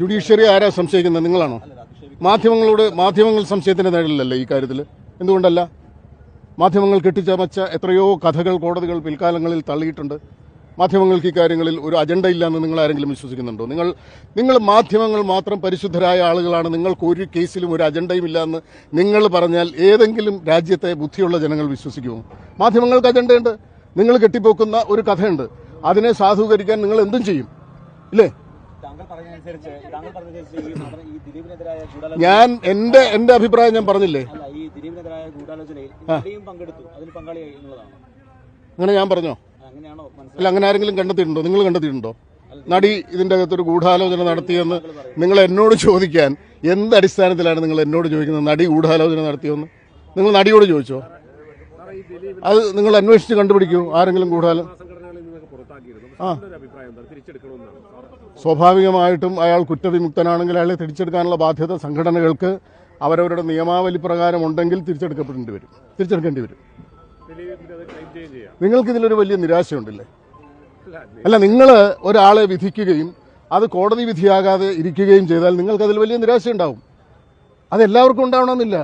Judiciary ആരാ സംശയിക്കുന്നത്? നിങ്ങളാണോ? മാധ്യമങ്ങളോട് മാധ്യമങ്ങൾ സംശയത്തിന്റെ നേടലല്ലേ ഈ കാര്യത്തിൽ എന്തുകൊണ്ടല്ല? മാധ്യമങ്ങൾ കെട്ടിച്ചമച്ച എത്രയോ കഥകൾ കോടതികൾ പിൽക്കാലങ്ങളിൽ തള്ളിയിട്ടുണ്ട്. മാധ്യമങ്ങൾക്ക് ഈ കാര്യങ്ങളിൽ ഒരു അജണ്ട ഇല്ലെന്ന് നിങ്ങൾ ആരെങ്കിലും വിശ്വസിക്കുന്നുണ്ടോ? നിങ്ങൾ നിങ്ങൾ മാധ്യമങ്ങൾ മാത്രം പരിശുദ്ധരായ ആളുകളാണ്. നിങ്ങൾക്ക് ഒരു കേസിലും ഒരു അജണ്ടയും ഇല്ലെന്ന് നിങ്ങൾ പറഞ്ഞാൽ ഏതെങ്കിലും രാജ്യത്തെ ബുദ്ധിയുള്ള ജനങ്ങൾ വിശ്വസിക്കുമോ? മാധ്യമങ്ങൾക്ക് അജണ്ടയുണ്ട് നിങ്ങൾ കെട്ടിപ്പോക്കുന്ന ഒരു കഥയുണ്ട്. അതിനെ സാധൂകരിക്കാൻ നിങ്ങൾ എന്തും ചെയ്യും. ഇല്ലേ? ഞാൻ എന്റെ എന്റെ അഭിപ്രായം ഞാൻ പറഞ്ഞില്ലേ? അല്ല ഈ ദിലീപിനെതിരായ ഗൂഢാലോചനയിൽ നടിയും പങ്കെടുത്തു. അതിൽ പങ്കാളിയായി എന്നുള്ളതാണ്. അങ്ങനെ ഞാൻ പറഞ്ഞോ? അല്ല അങ്ങനെ ആരെങ്കിലും കണ്ടെത്തിയിട്ടുണ്ടോ? നിങ്ങൾ കണ്ടെത്തിയിട്ടുണ്ടോ? നടി ഇതിന്റെ അകത്തൊരു ഗൂഢാലോചന നടത്തിയെന്ന് നിങ്ങൾ എന്നോട് ചോദിക്കാൻ എന്ത് അടിസ്ഥാനത്തിലാണ് നിങ്ങൾ എന്നോട് ചോദിക്കുന്നത്? നടി ഗൂഢാലോചന നടത്തിയെന്ന്? നിങ്ങൾ നടിയോട് ചോദിച്ചോ? അത് നിങ്ങൾ അന്വേഷിച്ച് കണ്ടുപിടിക്കൂ. ആരെങ്കിലും ഗൂഢാലോ സ്വാഭാവികമായിട്ടും അയാൾ കുറ്റവിമുക്തനാണെങ്കിൽ അയാളെ തിരിച്ചെടുക്കാനുള്ള ബാധ്യത സംഘടനകൾക്ക് അവരവരുടെ നിയമാവലി പ്രകാരം ഉണ്ടെങ്കിൽ തിരിച്ചെടുക്കപ്പെടേണ്ടി വരും. തിരിച്ചെടുക്കേണ്ടി വരും. നിങ്ങൾക്കിതിലൊരു വലിയ നിരാശയുണ്ടല്ലേ? അല്ല നിങ്ങൾ ഒരാളെ വിധിക്കുകയും അത് കോടതി വിധിയാകാതെ ഇരിക്കുകയും ചെയ്താൽ നിങ്ങൾക്ക് അതിൽ വലിയ നിരാശയുണ്ടാവും. അതെല്ലാവർക്കും ഉണ്ടാവണമെന്നില്ല.